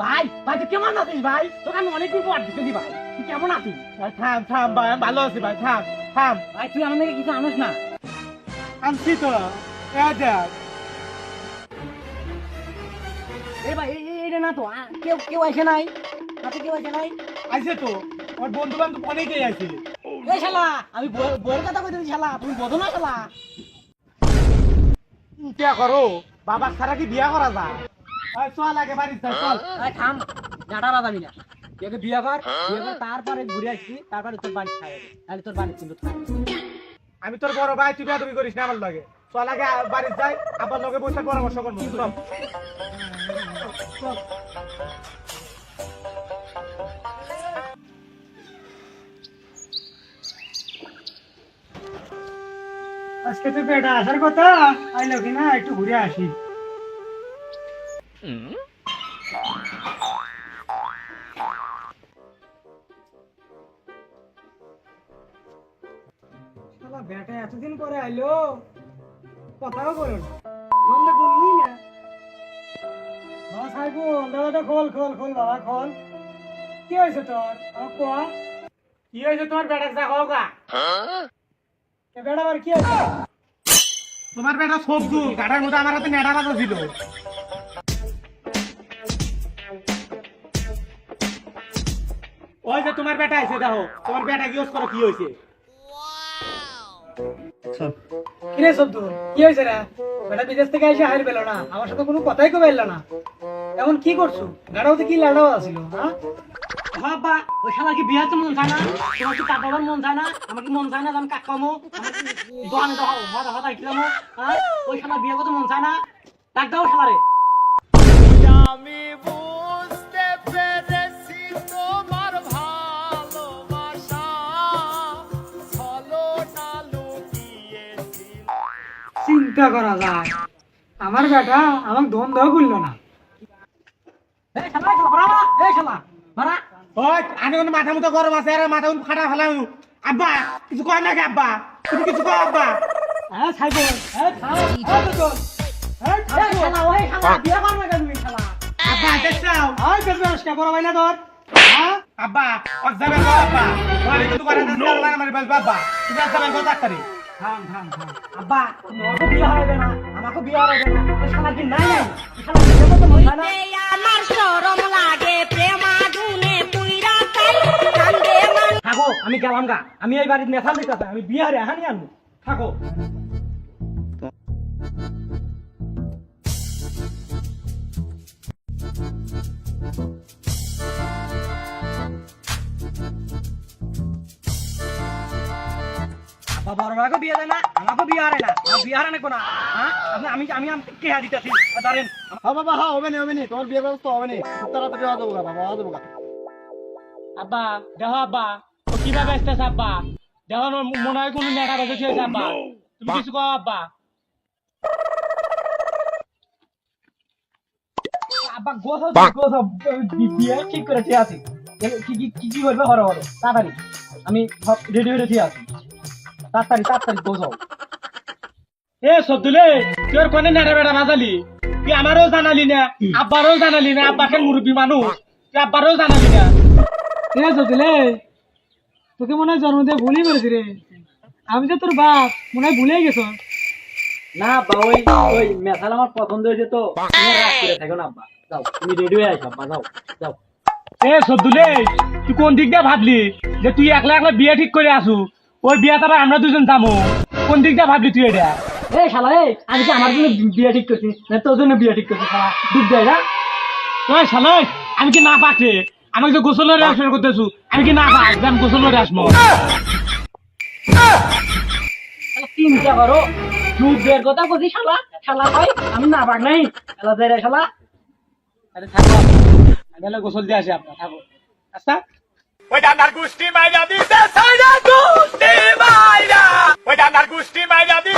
ভাই ভাই তুই কেমন আছিস ভাই? তোকে আমি অনেকদিন পর দেখেছি ভাই। তুই কেমন আছিস? ভাই থাম থাম ভাই আমি ভালো আছি ভাই থাম থাম। ভাই তুই আমার কিছু আনিস না। আনছি তো। এ দেখ। এ ভাই এই- না তো কেউ কেউ আসে নাই? হাতে কেউ আসে নাই? আছে তো। আমার বন্ধু বান্ধব অনেকেই আছে এই শালা আমি বইয়ের কথা কইতেছি শালা তুমি বোঝো না শালা। কে করো? বাবা ছাড়া কি বিয়া করা যায়? ভাই চল আগে বাড়ি যাই চল। থাম জাটা বাজাবি না। তুই আগে কর বিয়ে কর তারপরে ঘুরে আসবি তারপরে তোর বাড়ি খাই তাহলে তোর বাড়ি কিন্তু আমি তোর বড় ভাই তুই বেদবি করিস না আমার লগে। চল আগে বাড়ি যাই আবার লগে বসে পরামর্শ করব। আজকে তো বেটা আসার কথা? আইলো কিনা একটু ঘুরে আসি। বেটা এতদিন পরে আইলো? কথাও বলো না। বললে বলবি না। হ্যাঁ সাইবুল দাদাটা খোল খোল খোল বাবা খোল। কি হয়েছে তোর? কি হয়েছে তোমার বেটা যা হোগা এ বেটা আবার কি হয়েছে তোমার বেটা সবজু গাড়ার মধ্যে আমার হাতে নেড়া বাজা ছিল। ওই যে তোমার বেটা আছে দেখো তোমার বেটা কি করো কি হয়েছে? কিরে কি হয়েছে রে? বেটা বিদেশ থেকে এসে পেল না আমার সাথে কোনো কথাই কবে এলো না। এমন কি করছ? গাড়াওতে কি লাড়াও আছিল হ্যাঁ? বাবা ওই শালা কি বিয়াতে মন চায় না? তোমার কি বাবার মন চায় না? আমার কি মন চায় না আমি কাক কামো দোকানে হতা ইটলামো হ্যাঁ ওই শালা বিয়ে করতে মন চায় না? ডাক দাও শালারে। আমি বুঝতে পেরেছি তোমার ভালোবাসা। ছলনা লুকিয়েছিল। চিন্তা করা যায়। আমার বেটা আমাকে দ্বন্দ্ব করল না। এই শালা এই শালা এই ভাড়া ওই আমি কোনো মাথা মতো গরম আছে আর মাথা মতো ফাটা ফেলাম। আব্বা কিছু কয় নাকি আব্বা? তুমি কিছু কয় আব্বা? হ্যাঁ সাইবল এই থাম এই তো এই শালা ওই শালা বিয়ে করবে কেন তুমি শালা আব্বা দেখছাও আয় বেশ বেশ কে বড় ভাই না তোর হ্যাঁ আব্বা ওর যাবে গো আব্বা ওরে কিন্তু করে না সালা মারি বলবা আব্বা। তুমি আর যাবে গো ডাক্তারি থাম থাম থাম। আব্বা তুমি ওকে বিয়ে হবে না আমাকে বিয়ে হবে না। ওই শালা কি নাই নাই। ওই শালা মন না আমার আমি গেলাম গা। আমি এই বাড়ির নেশা দিতেছে আমি বিয়ে হারে হানি আনব। থাকো। হ্যাঁ? কে হ্যাঁ বাবা হ্যাঁ আব্বা দেহ আব্বা। কীভাবে আসতেছে আব্বা দেহ মনে হয় কোনো নেটা বেঁচে হয়েছে আব্বা তুমি কিছু কও আব্বা। আব্বা গোছ গোছ বিয়ে ঠিক করে ঠিক আছি। এ- কি কি কি কি করবে হরো হরো। তাড়াতাড়ি। আমি সব রেডি হয়ে ঠিক আছি। তাড়াতাড়ি তাড়াতাড়ি গোছ এ সবদুলে তোর কোনে নেড়া বেড়া বাজালি তুই আমারও জানালি না আব্বারও জানালি না আব্বাকে মুরব্বী মানুষ। তুই আব্বারও জানালি না। কে সতিলে তোকে মনে হয় জন্ম দিয়ে ভুলই করেছি রে। আমি যে তোর বাপ মনে হয় ভুলে গেছো। না আব্বা ওই ওই মেশাল আমার পছন্দ হয়েছে তো। তুমি রাগ করে থাকো না আব্বা। যাও তুমি রেডি হয়ে আব্বা যাও যাও। এ সদ্দুলে তুই কোন দিক দিয়ে ভাবলি? যে তুই একলা একলা বিয়ে ঠিক করে আসু। ওই বিয়ে তারা আমরা দুজন যাব। কোন দিক দিয়ে ভাবলি তুই এটা? এ শালা এ আমি কি আমার জন্য বিয়ে ঠিক করছি? না তোর জন্য বিয়ে ঠিক করছি শালা। দুধ দেয় না শালা এই, আমি কি না পাকে আমাকে যে গোসল করে আসবে করতেছু আমি কি না যে গোসল করে আসব। চিন্তা করো দুধের কথা বলছি, শালা শালা হয় আমি না পাক নাই, শালা যাই রে শালা। আরে থাকো আমি গোসল দিয়ে আসি আপনার থাকো। আচ্ছা? ওই ডান্ডার গুষ্টি মাইরা দিতে সাইরা গুষ্টি মাইরা। ওই ডান্ডার গুষ্টি মাইরা দিতে